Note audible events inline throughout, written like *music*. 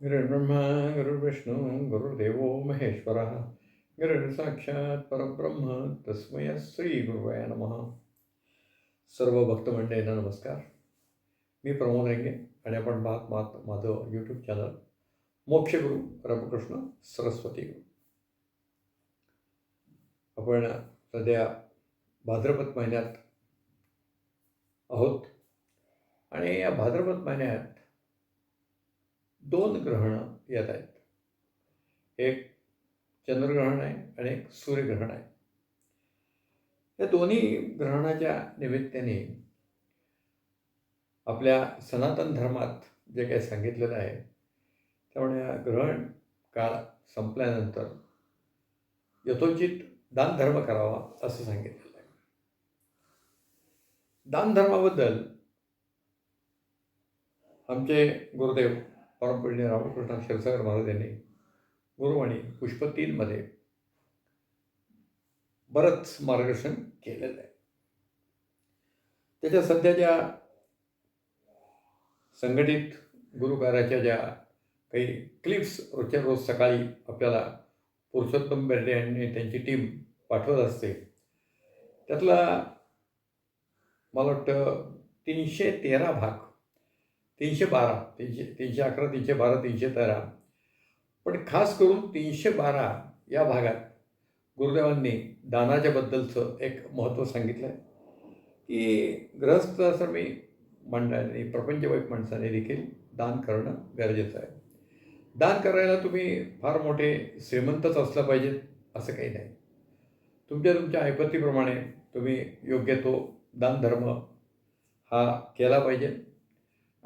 गुरुर्ब्रह्मा गुरुर्विष्णू गुरुर्देवो महेश्वरः गुरुर्साक्षात परब्रह्म तस्मय श्री गुरुवाय नम सर्व भक्तमंडळींना नमस्कार मी प्रमोद रेंगे आणि आपण पाहत मात माझं यूट्यूब चॅनल मोक्षगुरु रामकृष्ण सरस्वती गुरु आपण सध्या भाद्रपद महिन्यात आहोत आणि या भाद्रपद महिन्यात दोन ग्रहणं येत आहेत. एक चंद्रग्रहण आहे आणि एक सूर्यग्रहण आहे. या दोन्ही ग्रहणाच्या निमित्ताने आपल्या सनातन धर्मात जे काही सांगितलेलं आहे त्यामुळे या ग्रहण काळ संपल्यानंतर यथोचित दानधर्म करावा असं सांगितलेलं आहे. दानधर्माबद्दल आमचे गुरुदेव परमपूज्य रामकृष्ण क्षीरसागर महाराज यांनी गुरुवाणी पुष्प तीनमध्ये बरंच मार्गदर्शन केलेलं आहे. त्याच्या सध्याच्या संघटित गुरुकार्याच्या ज्या काही क्लिप्स रोजच्या रोज सकाळी आपल्याला पुरुषोत्तम बेर्डे यांनी त्यांची टीम पाठवत असते त्यातला मला वाटतं तीनशे तेरा भाग तीनशे बारा तीनशे तीनशे अकरा तीनशे बारा तीनशे तेरा. पण खास करून तीनशे बारा या भागात गुरुदेवांनी दानाच्याबद्दलचं एक महत्त्व सांगितलं आहे की गृहस्थाश्रमी मंडळाने प्रपंचवाईक माणसाने देखील दान करणं गरजेचं आहे. दान करायला तुम्ही फार मोठे श्रीमंतच असलं पाहिजेत असं काही नाही. तुमच्या तुमच्या ऐपतीप्रमाणे तुम्ही योग्य तो दानधर्म हा केला पाहिजे.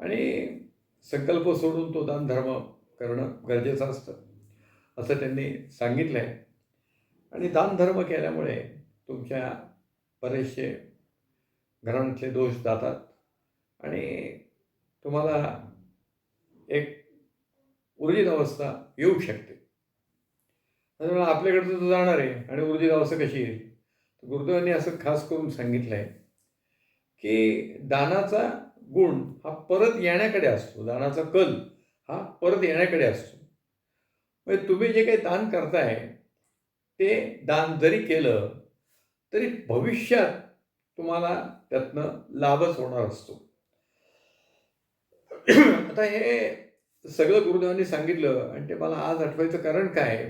आणि संकल्प सोडून तो दानधर्म करणं गरजेचं असतं असं त्यांनी सांगितलं आहे आणि दानधर्म केल्यामुळे तुमच्या बरेचसे घरांतले दोष जातात आणि तुम्हाला एक ऊर्जित अवस्था येऊ शकते. त्यामुळे आपल्याकडचं तर जाणार आहे आणि ऊर्जित अवस्था कशी येईल? गुरुदेवांनी असं खास करून सांगितलं आहे की दानाचा गुण हा परत येण्याकडे असतो. दानाचा कल हा परत येण्याकडे असतो. म्हणजे तुम्ही जे काही दान करताय ते दान जरी केलं तरी भविष्यात तुम्हाला त्यातनं लाभच होणार असतो. आता हे सगळं गुरुदेवांनी सांगितलं आणि ते मला आज आठवायचं कारण काय?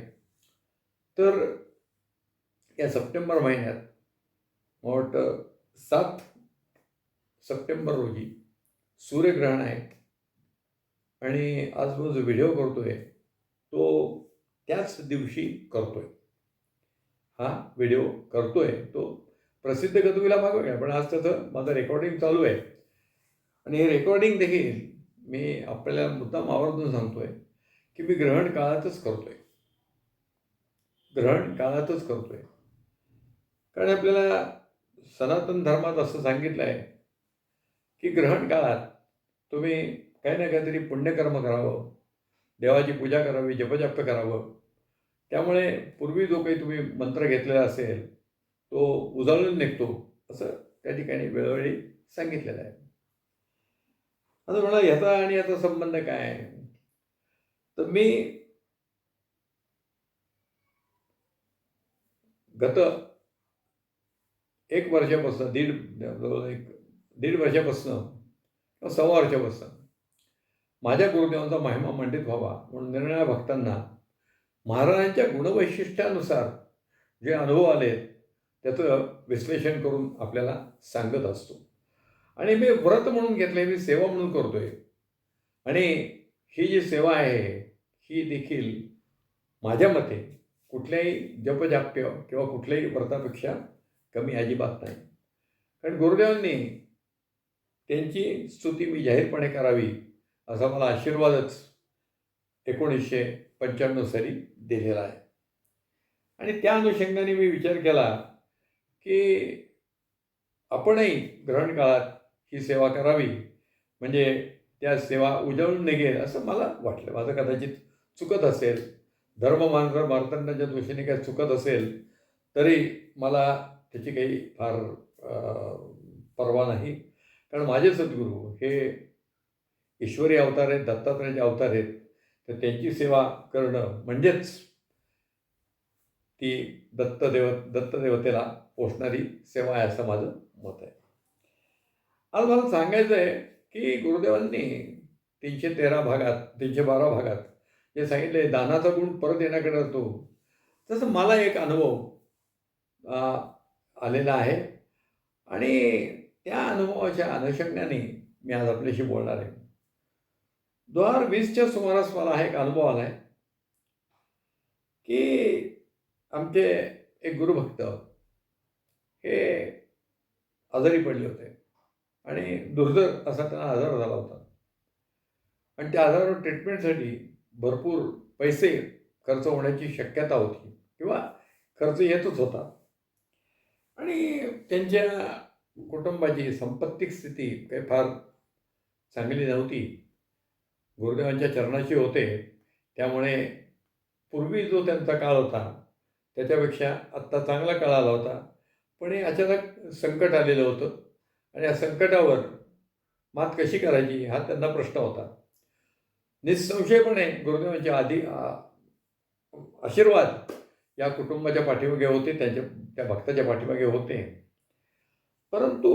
तर या सप्टेंबर महिन्यात मला वाटतं सात सप्टेंबर रोजी सूर्यग्रहण आहे. आणि आज मी जो व्हिडिओ करतो आहे तो त्याच दिवशी करतो आहे हा व्हिडिओ करतो आहे तो प्रसिद्ध गतवीला मागवूया पण आज त्याचं माझं रेकॉर्डिंग चालू आहे. आणि हे रेकॉर्डिंग देखील मी आपल्याला मुद्दाम आवर्जून आहे की मी ग्रहण काळातच करतो आहे ग्रहण काळातच करतो आहे कारण आपल्याला सनातन धर्मात असं सांगितलं आहे की ग्रहण काळात तुम्ही काही ना काहीतरी पुण्यकर्म करावं देवाची पूजा करावी जपजाप करावं. त्यामुळे पूर्वी जो काही तुम्ही मंत्र घेतलेला असेल तो उजळून निघतो असं त्या ठिकाणी वेळोवेळी सांगितलेलं आहे. आता म्हणा ह्याचा आणि याचा संबंध काय? आहे तर मी गत एक वर्षापासून दीड एक दीड वर्षापासून सव्वा सव्वा बसतात. माझ्या गुरुदेवांचा महिमा मंडित व्हावा म्हणून निर्णया भक्तांना महाराजांच्या गुणवैशिष्ट्यानुसार जे अनुभव आले त्याचं विश्लेषण करून आपल्याला सांगत असतो. आणि मी व्रत म्हणून घेतलं आहे मी सेवा म्हणून करतो आहे आणि ही जी सेवा आहे ही देखील माझ्या मते कुठल्याही जपजाप्य किंवा कुठल्याही व्रतापेक्षा कमी अजिबात नाही. कारण गुरुदेवांनी त्यांची स्तुती मी जाहीरपणे करावी असा मला आशीर्वादच एकोणीसशे पंच्याण्णव साली दिलेला आहे. आणि त्या अनुषंगाने मी विचार केला की आपणही ग्रहण काळात ही सेवा करावी. म्हणजे त्या सेवा उजळून निघेल असं मला वाटलं. माझं कदाचित चुकत असेल धर्म मार्ग मार्तंडाच्या दृष्टीने काही चुकत असेल तरी मला त्याची काही फार परवा नाही. कारण माझे सद्गुरू हे ईश्वरी अवतार आहेत दत्तात्रयाचे अवतार आहेत तर त्यांची सेवा करणं म्हणजेच ती दत्तदेव दत्तदेवतेला पोचणारी सेवा आहे असं माझं मत आहे. आज मला सांगायचं आहे की गुरुदेवांनी तीनशे तेरा भागात तीनशे बारा भागात जे सांगितले दानाचा गुण परत येण्याकडे असतो. तसं मला एक अनुभव आलेला आहे. आणि त्या अनुभवाच्या अनुषंगाने मी आज आपल्याशी बोलणार आहे. दोन हजार वीसच्या सुमारास मला हा एक अनुभव आला आहे की आमचे एक गुरुभक्त हे आजारी पडले होते आणि दुर्धर असा त्यांना आजार झाला होता. आणि त्या आजारावर ट्रीटमेंटसाठी भरपूर पैसे खर्च होण्याची शक्यता होती किंवा खर्च येतच होता. आणि त्यांच्या कुटुंबाची संपत्तिक स्थिती काही फार चांगली नव्हती. गुरुदेवांच्या चरणाशी होते. त्यामुळे पूर्वी जो त्यांचा काळ होता त्याच्यापेक्षा आत्ता चांगला काळ आला होता. पण हे अचानक संकट आलेलं होतं आणि या संकटावर मात कशी करायची हा त्यांना प्रश्न होता. निसंशयपणे गुरुदेवांचे आधी आशीर्वाद या कुटुंबाच्या पाठीमागे होते त्यांच्या त्या भक्ताच्या पाठीमागे होते. परंतु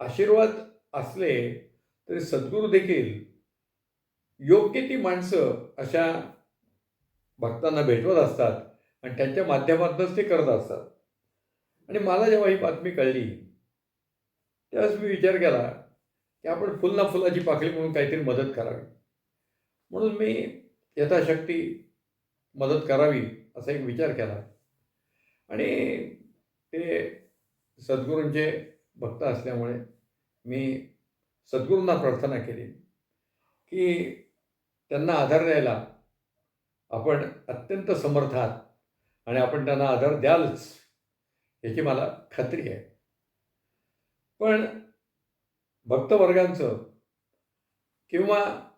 आशीर्वाद असले तरी सद्गुरू देखील योग्य ती माणसं अशा भक्तांना भेटवत असतात आणि त्यांच्या माध्यमातूनच ते करत असतात. आणि मला जेव्हा ही बातमी कळली त्यावेळेस मी विचार केला की आपण फुल ना फुलाची पाकळी म्हणून काहीतरी मदत करावी. म्हणून मी यथाशक्ती मदत करावी असा एक विचार केला. आणि ते सद्गुरूंचे भक्त असल्यामुळे मी सद्गुरूंना प्रार्थना केली की त्यांना आधार द्यायला आपण अत्यंत समर्थ आहात आणि आपण त्यांना आधार द्यालच याची मला खात्री आहे. पण भक्तवर्गांचं किंवा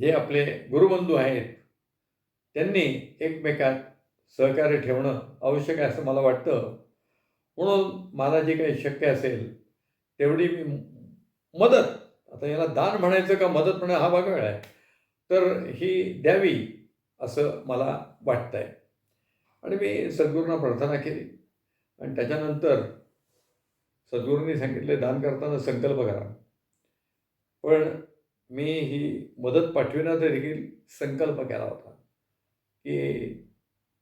जे आपले गुरुबंधू आहेत त्यांनी एकमेकात सहकार्य ठेवणं आवश्यक आहे असं मला वाटतं. म्हणून मला जे काही शक्य असेल तेवढी मी मदत आता याला दान म्हणायचं का मदत म्हणणं हा भाग आहे तर ही द्यावी असं मला वाटतं आहे आणि मी सद्गुरूंना प्रार्थना केली. आणि त्याच्यानंतर सद्गुरूंनी सांगितले दान करताना संकल्प करा. पण मी ही मदत पाठविण्याचा देखील संकल्प केला होता की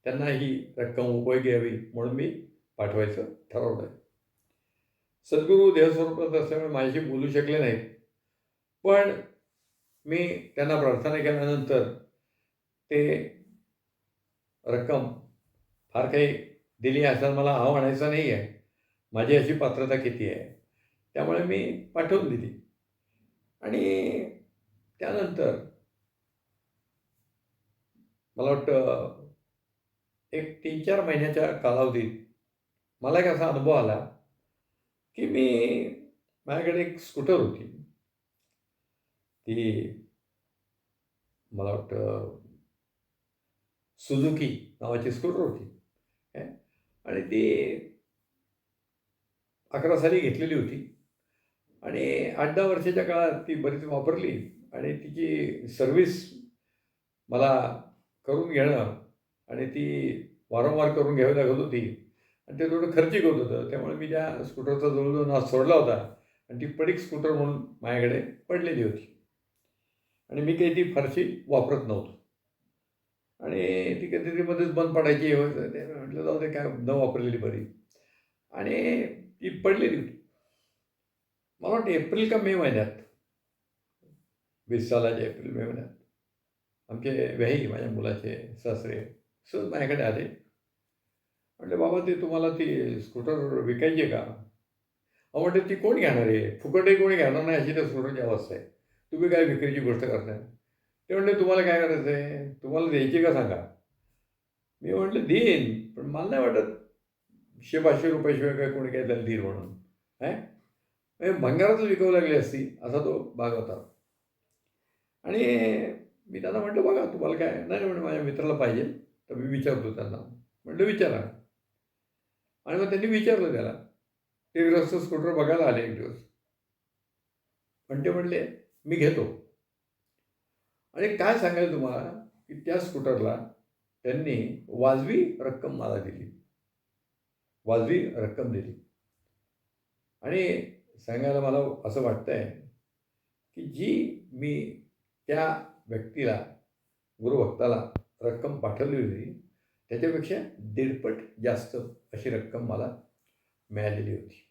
त्यांना ही रक्कम उपयोगी यावी म्हणून मी पाठवायचं ठरवलं आहे सद्गुरू देहस्वरूपात असल्यामुळे माझ्याशी बोलू शकले नाहीत. पण मी त्यांना प्रार्थना केल्यानंतर ते रक्कम फार काही दिली असं मला हा म्हणायचा नाही आहे. माझी अशी पात्रता किती आहे? त्यामुळे मी पाठवून दिली. आणि त्यानंतर मला वाटतं एक तीन चार महिन्याच्या कालावधीत मला एक असा अनुभव आला की मी माझ्याकडे एक स्कूटर होती. ती मला वाटतं सुझुकी नावाची स्कूटर होती. आणि ती अकरा साली घेतलेली होती. आणि आठ दहा वर्षाच्या काळात ती बरीच वापरली आणि तिची सर्विस मला करून घेणं आणि ती वारंवार करून घ्यावी लागत होती. आणि ते थोडं खर्चिक होत होतं. त्यामुळे मी त्या स्कूटरचा जवळजवळ नाच सोडला होता आणि ती पडीक स्कूटर म्हणून माझ्याकडे पडलेली होती. आणि मी काही ती फारशी वापरत नव्हतो. आणि ती कधीतरी मध्येच बंद पडायची. ते म्हटलं जाऊ दे काय न वापरलेली बरी. आणि ती पडलेली होती. मला वाटतं एप्रिल का मे महिन्यात. वीस सालाच्या एप्रिल मे महिन्यात. आमचे व्याही माझ्या मुलाचे सासरे. सहज माझ्याकडे आले. म्हटले बाबा ते तुम्हाला ती स्कूटर विकायची आहे का? अहो म्हटलं ती कोण घेणार आहे? फुकटही कोणी घेणार नाही अशी त्या स्कूटरची अवस्था आहे. तुम्ही काय विक्रीची गोष्ट करताय? ते म्हटले तुम्हाला काय करायचं आहे? तुम्हाला द्यायची का सांगा? मी म्हटलं देईन पण मला नाही वाटत शे पाचशे रुपयाशिवाय काय कोणी काय त्याला देईल म्हणून. काय म्हणजे भंगारातच विकावं लागली असती असा तो भाग होता. आणि मी त्यांना म्हटलं बघा तुम्हाला काय नाही म्हणजे माझ्या मित्राला पाहिजे. तर मी विचारतो त्यांना. म्हटलं विचारा. आणि मग त्यांनी विचारलं त्याला. ते ग्रस्त स्कूटर बघायला आले एक दिवस. पण ते म्हणले मी घेतो. आणि काय सांगायचं तुम्हाला? की त्या स्कूटरला त्यांनी वाजवी रक्कम मला दिली. वाजवी रक्कम दिली. आणि सांगायला मला असं वाटतंय की जी मी त्या व्यक्तीला गुरुभक्ताला रक्कम पाठवली होती. त्याच्यापेक्षा दीडपट जास्त अशी रक्कम मला मिळालेली होती.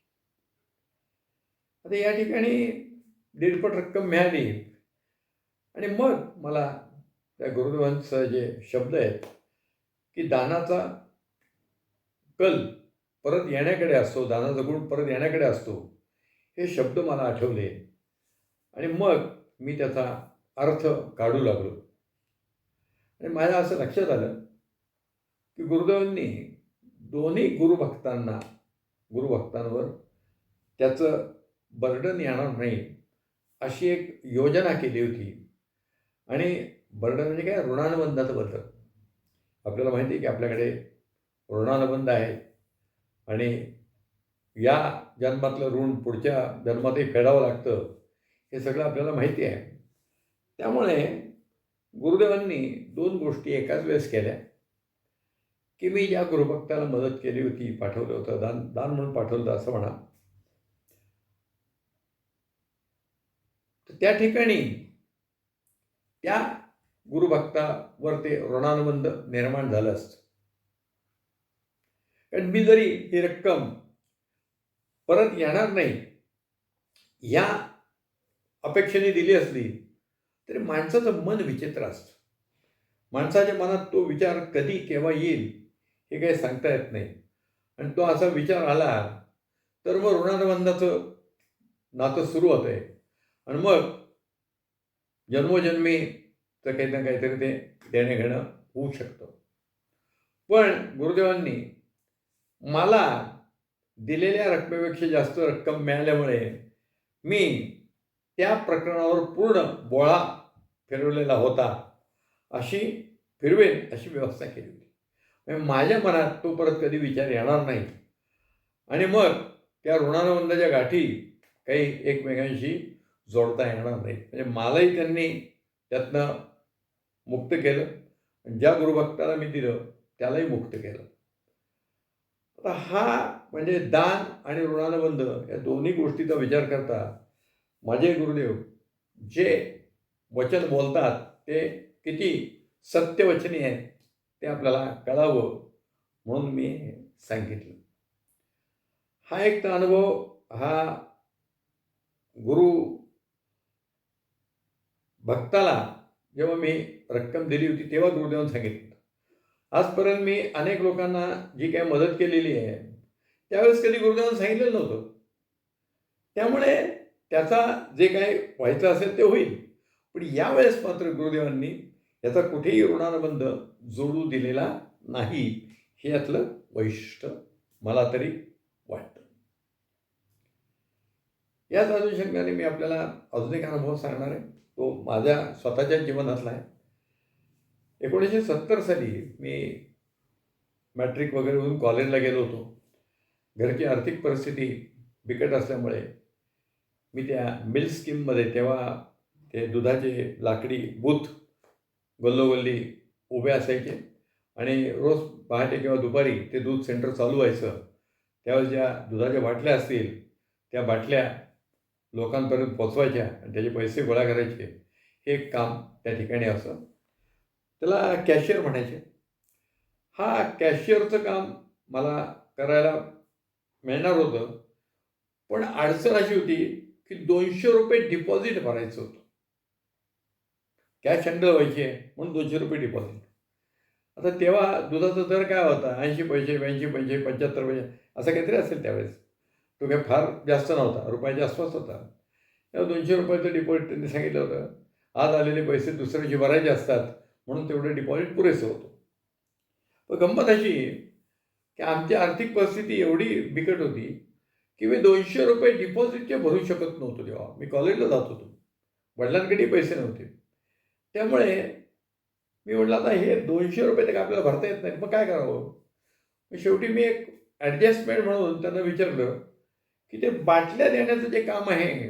आता या ठिकाणी दीडपट रक्कम मिळाली. आणि मग मला त्या गुरुदेवांचं जे शब्द आहेत की दानाचा कल परत येण्याकडे असतो दानाचा गुण परत येण्याकडे असतो हे शब्द मला आठवले. आणि मग मी त्याचा अर्थ काढू लागलो. आणि माझ्या असं लक्षात आलं की गुरुदेवांनी दोन्ही गुरुभक्तांना गुरुभक्तांवर त्याचं बर्डन येणार नाही अशी एक योजना केली होती. आणि बर्डन म्हणजे काय? ऋणानुबंधाचं बदल आपल्याला माहिती आहे की आपल्याकडे ऋणानुबंध आहे. आणि या जन्मातलं ऋण पुढच्या जन्मातही फेडावं लागतं हे सगळं आपल्याला माहिती आहे. त्यामुळे गुरुदेवांनी दोन गोष्टी एकाच वेळेस केल्या. की मी ज्या गुरुभक्ताला मदत केली होती पाठवलं होतं दान दान म्हणून पाठवलं होतं असं म्हणा तर त्या ठिकाणी त्या गुरुभक्तावर ते ऋणानुबंध निर्माण झालं असतं. कारण मी जरी ही रक्कम परत येणार नाही या अपेक्षेने दिली असली तरी माणसाचं मन विचित्र असतं. माणसाच्या मनात तो विचार कधी केव्हा येईल हे काही सांगता येत नाही. आणि तो असा विचार आला तर मग ऋणानुबंधाचं नातं सुरू होतं आहे आणि मग जन्मोजन्मीचं काही ना काहीतरी ते देणं घेणं होऊ शकतं. पण गुरुदेवांनी मला दिलेल्या रकमेपेक्षा जास्त रक्कम मिळाल्यामुळे मी त्या प्रकरणावर पूर्ण बोळा फिरवलेला होता अशी फिरवेन अशी व्यवस्था केली होती. म्हणजे माझ्या मनात तो परत कधी विचार येणार नाही. आणि मग त्या ऋणानुबंधाच्या गाठी काही एकमेकांशी जोडता येणार नाही म्हणजे मलाही त्यांनी त्यातनं मुक्त केलं. ज्या गुरुभक्ताला मी दिलं त्यालाही मुक्त केलं. आता हा म्हणजे दान आणि ऋणानुबंध या दोन्ही गोष्टीचा विचार करता माझे गुरुदेव जे वचन बोलतात ते किती सत्यवचनी आहेत ते आपल्याला कळावं म्हणून मी सांगितलं. हा एक तर अनुभव हा गुरु भक्ताला जेव्हा मी रक्कम दिली होती तेव्हा गुरुदेवन सांगितलं. आजपर्यंत मी अनेक लोकांना जी काही मदत केलेली आहे त्यावेळेस कधी गुरुदेवन सांगितलेलं नव्हतं. त्यामुळे त्याचा जे काही व्हायचं असेल ते होईल. पण यावेळेस मात्र गुरुदेवांनी याचा कुठेही ऋणानुबंध जोडू दिलेला नाही हे यातलं वैशिष्ट्य मला तरी वाटतं. याच अनुषंगाने मी आपल्याला अजून एक अनुभव सांगणार आहे. तो माझ्या स्वतःच्या जीवनातला आहे. एकोणीसशे सत्तर साली मी मॅट्रिक वगैरे होऊन कॉलेजला गेलो होतो. घरची आर्थिक परिस्थिती बिकट असल्यामुळे मी त्या मिल स्कीममध्ये तेव्हा ते दुधाचे लाकडी बूथ गल्लोगल्ली उभे असायचे. आणि रोज पहाटे किंवा दुपारी ते दूध सेंटर चालू व्हायचं. त्यावेळेस ज्या दुधाच्या बाटल्या असतील त्या बाटल्या लोकांपर्यंत पोचवायच्या आणि त्याचे पैसे गोळा करायचे. हे एक काम त्या ठिकाणी असं. त्याला कॅशियर म्हणायचे. हा कॅशियरचं काम मला करायला मिळणार होतं पण अडचण अशी होती की दोनशे रुपये डिपॉझिट भरायचं होतं. कॅश हँडल व्हायचे म्हणून दोनशे रुपये डिपॉझिट आता तेव्हा दुधाचा दर काय होता? ऐंशी पैसे ब्याऐंशी पैसे पंच्याहत्तर पैसे असं काहीतरी असेल त्यावेळेस. तो काही फार जास्त नव्हता रुपयाच्या आसपास होता. तेव्हा दोनशे रुपयाचं डिपॉझिट त्यांनी सांगितलं होतं. आज आलेले पैसे दुसऱ्या दिवशी भरायचे असतात म्हणून तेवढं डिपॉझिट पुरेसं होतं. पण गंमत अशी की आमची आर्थिक परिस्थिती एवढी बिकट होती की मी दोनशे रुपये डिपॉझिटचे भरू शकत नव्हतो तेव्हा. मी कॉलेजला जात होतो. वडिलांकडे पैसे नव्हते. त्यामुळे मी म्हटलं आता हे दोनशे रुपये तर काय आपल्याला भरता येत नाही मग काय करावं? मग शेवटी मी एक ॲडजस्टमेंट म्हणून त्यांना विचारलं की ते बाटल्या देण्याचं जे काम आहे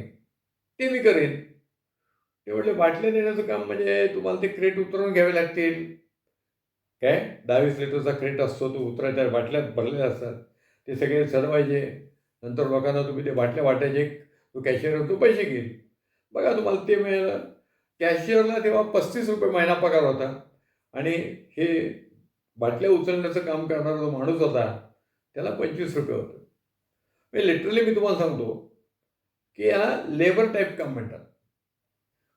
ते मी करेन. ते म्हटले बाटल्या देण्याचं काम म्हणजे तुम्हाला ते क्रेट उतरवून घ्यावे लागतील. काय? दहावीस लिटरचा क्रेट असतो तो उतरायच्या बाटल्यात भरलेल्या असतात. ते सगळे चढवायचे नंतर लोकांना तुम्ही ते बाटल्या वाटायचे तो कॅशियर तो पैसे घेईल. बघा तुम्हाला ते मिळालं. कॅशियरला तेव्हा पस्तीस रुपये महिना पगार होता. आणि हे बाटल्या उचलण्याचं काम करणारा जो माणूस होता त्याला पंचवीस रुपये होतं. म्हणजे लिटरली मी तुम्हाला सांगतो की याला लेबर टाईप काम म्हणतात.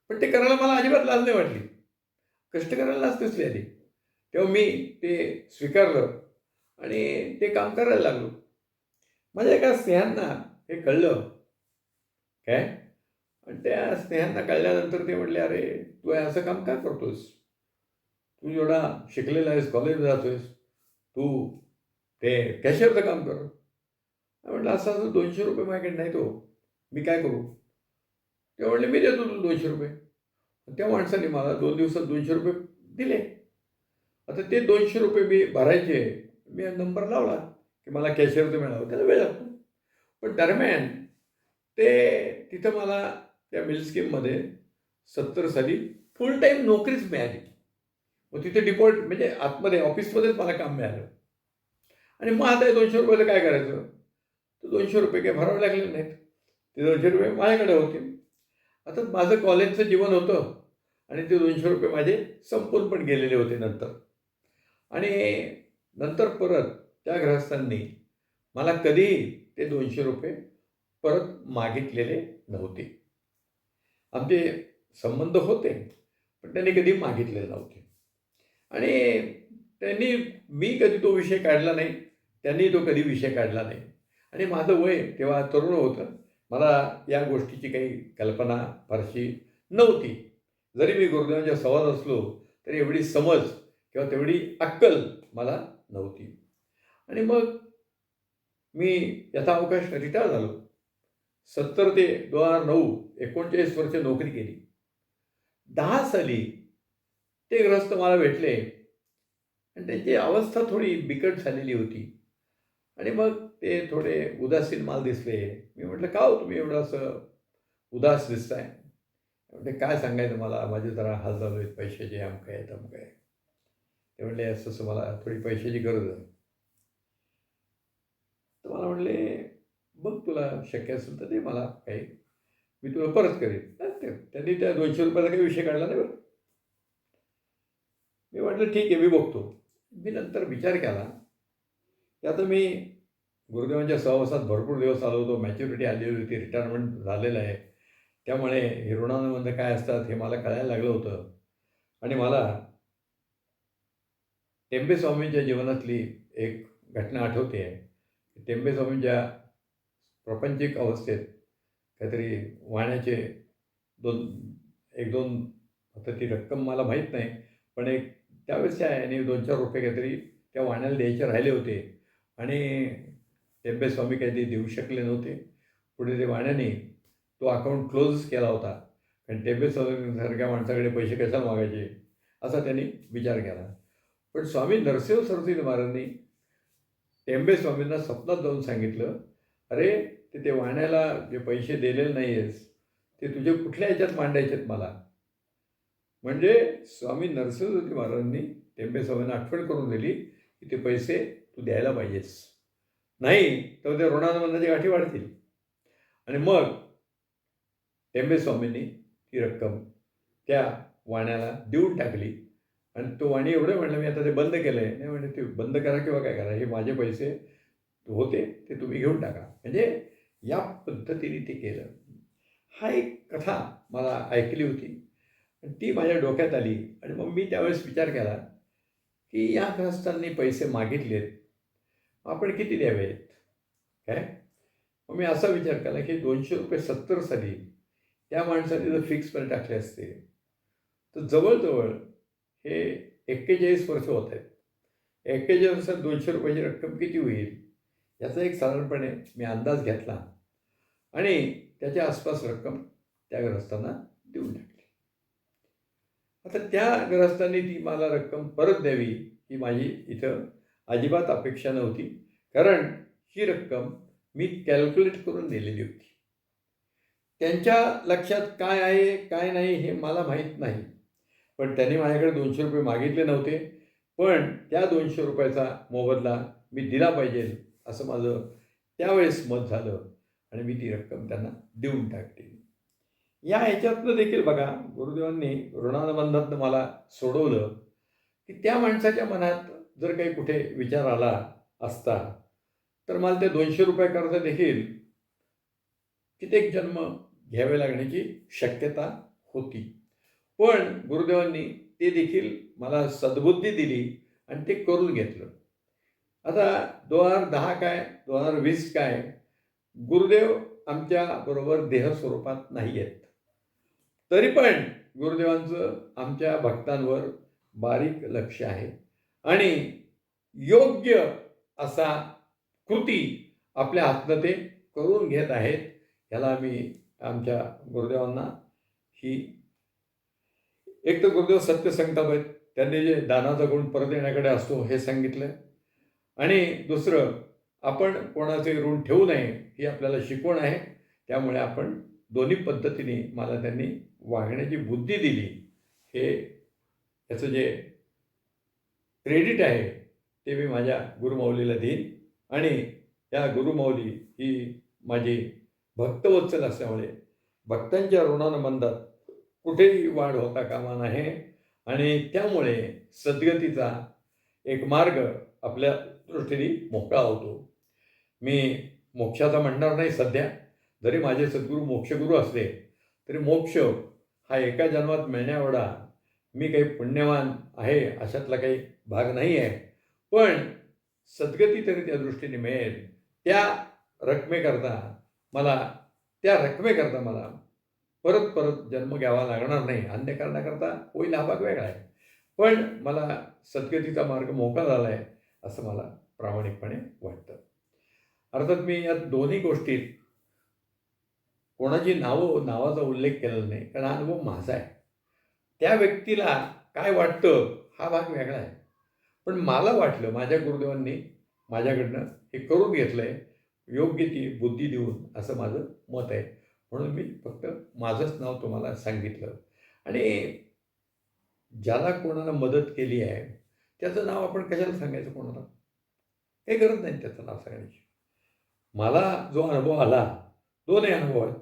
पण ते करायला मला अजिबात लाज नाही वाटली. कष्ट करायला लाज दिसली आली? तेव्हा मी ते स्वीकारलं आणि ते काम करायला लागलो. माझ्या एका स्नेहांना हे कळलं. काय? आणि त्या स्नेहांना कळल्यानंतर ते म्हटले अरे तू असं काम का करतोस तू एवढा शिकलेला आहेस कॉलेजला जातोयस तू ते कॅशियरचं काम कर. म्हटलं असं असं दोनशे रुपये माझ्याकडे नाही तो हो. मी काय करू? ते म्हणले मी देतो तू दोनशे रुपये. त्या माणसाने मला दोन दिवसात दोनशे रुपये दिले. आता ते दोनशे रुपये मी भरायचे मी नंबर लावला की मला कॅशियरचं मिळावं त्याला वेळ लागतो. पण दरम्यान ते तिथं मला त्या मिल स्कीममध्ये सत्तर साली फुल टाईम नोकरीच मिळाली. मग तिथे डिपॉल्ट म्हणजे आतमध्ये ऑफिसमध्येच मला काम मिळालं. आणि मग आता दोनशे रुपयाला काय करायचं? तर दोनशे रुपये काही भरावे लागले नाहीत. ते दोनशे रुपये माझ्याकडे होते. आता माझं कॉलेजचं जीवन होतं आणि ते दोनशे रुपये माझे संपून पण गेलेले होते नंतर. आणि नंतर परत त्या ग्रहस्थांनी मला कधीही ते दोनशे रुपये परत मागितलेले नव्हते. आमचे संबंध होते पण त्यांनी कधी मागितलेले नव्हते. आणि त्यांनी मी कधी तो विषय काढला नाही त्यांनी तो कधी विषय काढला नाही. आणि माझं वय तेव्हा तरुण होतं मला या गोष्टीची काही कल्पना फारशी नव्हती. जरी मी गुरुदेवांच्या संवाद असलो तरी एवढी समज किंवा तेवढी अक्कल मला नव्हती. आणि मग मी यथावकाश रिटायर झालो. सत्तर ते दोन हजार नऊ एकोणचाळीस वर्ष नोकरी केली. दहा साली ते ग्रस्त मला भेटले. आणि त्यांची अवस्था थोडी बिकट झालेली होती. आणि मग ते थोडे उदासीन माल दिसले. मी म्हटलं का हो तुम्ही एवढं असं उदास दिसताय? म्हणजे काय सांगायचं मला? माझे जरा हाल चालू आहेत. पैशाचे अमकं आहेत अमकं आहे ते म्हणले असं असं मला थोडी पैशाची गरज आहे तर मला म्हणले बघ तुला शक्य असेल तर ते मला काही. मी तुला परत करेन. त्यांनी त्या दोनशे रुपयाचा काही विषय काढला नाही बरं. मी म्हटलं ठीक आहे मी बघतो. मी नंतर विचार केला. की आता मी गुरुदेवांच्या सहवासात भरपूर दिवस आलो होतो. मॅच्युरिटी आलेली होती रिटायरमेंट झालेलं आहे. त्यामुळे हे ऋणांमध्ये काय असतात हे मला कळायला लागलं होतं. आणि मला टेंबे स्वामींच्या जीवनातली एक घटना आठवते. आहे टेंबे स्वामींच्या प्रपंचिक अवस्थेत काहीतरी वाण्याचे दोन एक दोन आता ती रक्कम मला माहीत नाही पण एक त्यावेळेस याने दोन चार रुपये काहीतरी त्या वाण्याला द्यायचे राहिले होते. आणि टेंबे स्वामी देऊ शकले नव्हते. पुढे ते वाण्याने तो अकाउंट क्लोज केला होता. कारण टेंबे स्वामीसारख्या माणसाकडे पैसे कशाला मागायचे? असा त्यांनी विचार केला. पण स्वामी नरसिंह सरस्वती महाराजांनी टेंबे स्वामींना स्वप्नात जाऊन सांगितलं अरे ते ते वाहण्याला जे पैसे दिलेले नाही आहेस ते तुझे कुठल्या ह्याच्यात मांडायचे आहेत मला? म्हणजे स्वामी नरसिंहजी महाराजांनी टेंबे स्वामींना आठवण करून दिली की ते पैसे तू द्यायला पाहिजेस. नाही तर ते ऋणानुबंधाची गाठी वाढतील. आणि मग टेंबे स्वामींनी ती रक्कम त्या वाण्याला देऊन टाकली. आणि तो वाणी एवढं म्हणलं मी आता ते बंद केलं आहे नाही म्हणजे ते बंद करा किंवा काय करा हे माझे पैसे होते ते तुम्ही घेऊन टाका. म्हणजे या पद्धतीने ते केलं. हा एक कथा मला ऐकली होती. ती माझ्या डोक्यात आली आणि मग मी त्यावेळेस विचार केला की या ग्रस्तांनी पैसे मागितलेत. आपण किती द्यावेत? काय? मग मी असा विचार केला की दोनशे रुपये सत्तर साली त्या माणसाने जर फिक्समध्ये टाकले असते तर जवळजवळ हे एक्केचाळीस वर्ष होत आहेत. एक्केचाळीस वर्षात दोनशे रुपयाची रक्कम किती होईल? याचा एक साधारणपणे मी अंदाज घेतला. आणि त्याच्या आसपास रक्कम त्या ग्रस्तांना देऊन टाकली. आता त्या ग्रस्तांनी ती मला रक्कम परत द्यावी ही माझी इथं अजिबात अपेक्षा नव्हती. कारण ही रक्कम मी कॅल्क्युलेट करून दिलेली होती. त्यांच्या लक्षात काय आहे काय नाही हे मला माहीत नाही. पण त्यांनी माझ्याकडे दोनशे रुपये मागितले नव्हते. पण त्या दोनशे रुपयाचा मोबदला मी दिला पाहिजे. असं माझं त्यावेळेस मत झालं आणि मी ती रक्कम त्यांना देऊन टाकली. या ह्याच्यातनं देखील बघा गुरुदेवांनी ऋणानुबंधातनं मला सोडवलं की त्या माणसाच्या मनात जर काही कुठे विचार आला असता तर मला ते दोनशे रुपये कर्ज देखील कित्येक जन्म घ्यावे लागण्याची शक्यता होती. पण गुरुदेवांनी ते देखील मला सद्बुद्धी दिली आणि ते करून घेतलं. आता दोन हजार दहा काय दोन हजार वीस काय गुरुदेव आमच्या बरोबर देह स्वरूपात नाही आहेत तरी पण गुरुदेवांचं आमच्या भक्तांवर बारीक लक्ष आहे. आणि योग्य असा कृती आपल्या हातनं ते करून घेत आहेत ह्याला आम्ही आमच्या गुरुदेवांना ही एक तर गुरुदेव सत्य सांगतात आहेत त्यांनी जे दानाचा गुण परत येण्याकडे असतो हे सांगितलं. आणि दुसरं आपण कोणाचे ऋण ठेवू नये ही आपल्याला शिकवण आहे. त्यामुळे आपण दोन्ही पद्धतीने मला त्यांनी वागण्याची बुद्धी दिली. हे याचं जे क्रेडिट आहे ते मी माझ्या गुरुमाऊलीला देईन. आणि या गुरुमाऊली ही माझी भक्तवत्सल असल्यामुळे भक्तांच्या ऋणानुबंधात कुठेही वाढ होता कामा नाही आणि त्यामुळे सद्गतीचा एक मार्ग आपल्या दृष्टीने मोकळा होतो. मी मोक्षाचा म्हणणार नाही सध्या. जरी माझे सद्गुरू मोक्षगुरू असले तरी मोक्ष हा एका जन्मात मिळण्याएवढा मी काही पुण्यवान आहे अशातला काही भाग नाही आहे. पण सद्गती तरी त्या दृष्टीने मिळेल. त्या रकमेकरता मला त्या रकमेकरता मला परत परत जन्म घ्यावा लागणार नाही. अन्य करण्याकरता होईल हा भाग वेगळा आहे. पण मला सद्गतीचा मार्ग मोकळा झाला आहे असं मला प्रामाणिकपणे वाटतं. अर्थात मी या दोन्ही गोष्टीत कोणाची नावं नावाचा उल्लेख केलेला नाही. कारण हा अनुभव माझा आहे. त्या व्यक्तीला काय वाटतं हा भाग वेगळा आहे. पण मला वाटलं माझ्या गुरुदेवांनी माझ्याकडनं हे करून घेतलं आहे योग्य ती बुद्धी देऊन असं माझं मत आहे. म्हणून मी फक्त माझंच नाव तुम्हाला सांगितलं. आणि ज्याला कोणाला मदत केली आहे त्याचं नाव आपण कशाला सांगायचं कोणाला? हे गरज नाही त्याचं नाव सांगण्याची. मला जो अनुभव आला दोनही अनुभव आहेत.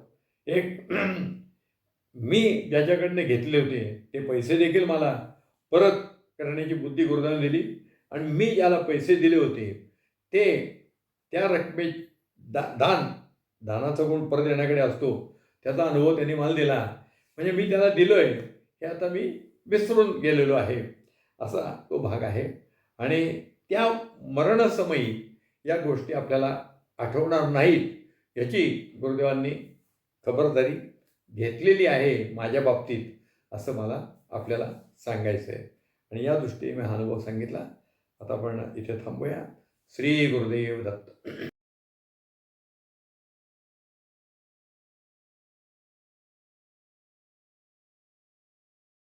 एक *clears throat* मी ज्याच्याकडनं घेतले होते ते पैसे देखील मला परत करण्याची बुद्धी गुरुदान दिली आणि मी ज्याला पैसे दिले होते ते त्या रकमे दा दान दानाचा गुण परत येण्याकडे असतो त्याचा अनुभव त्यांनी मला दिला. म्हणजे मी त्याला दिलो आहे हे आता मी विसरून गेलेलो आहे. असा तो भाग आहे. आणि त्या मरणसमयी या गोष्टी आपल्याला आठवणार नाहीत याची गुरुदेवांनी खबरदारी घेतलेली आहे माझ्या बाबतीत असं मला आपल्याला सांगायचं आहे. आणि या दृष्टीने मी हा अनुभव सांगितला. आता आपण इथे थांबूया. श्री गुरुदेव दत्त.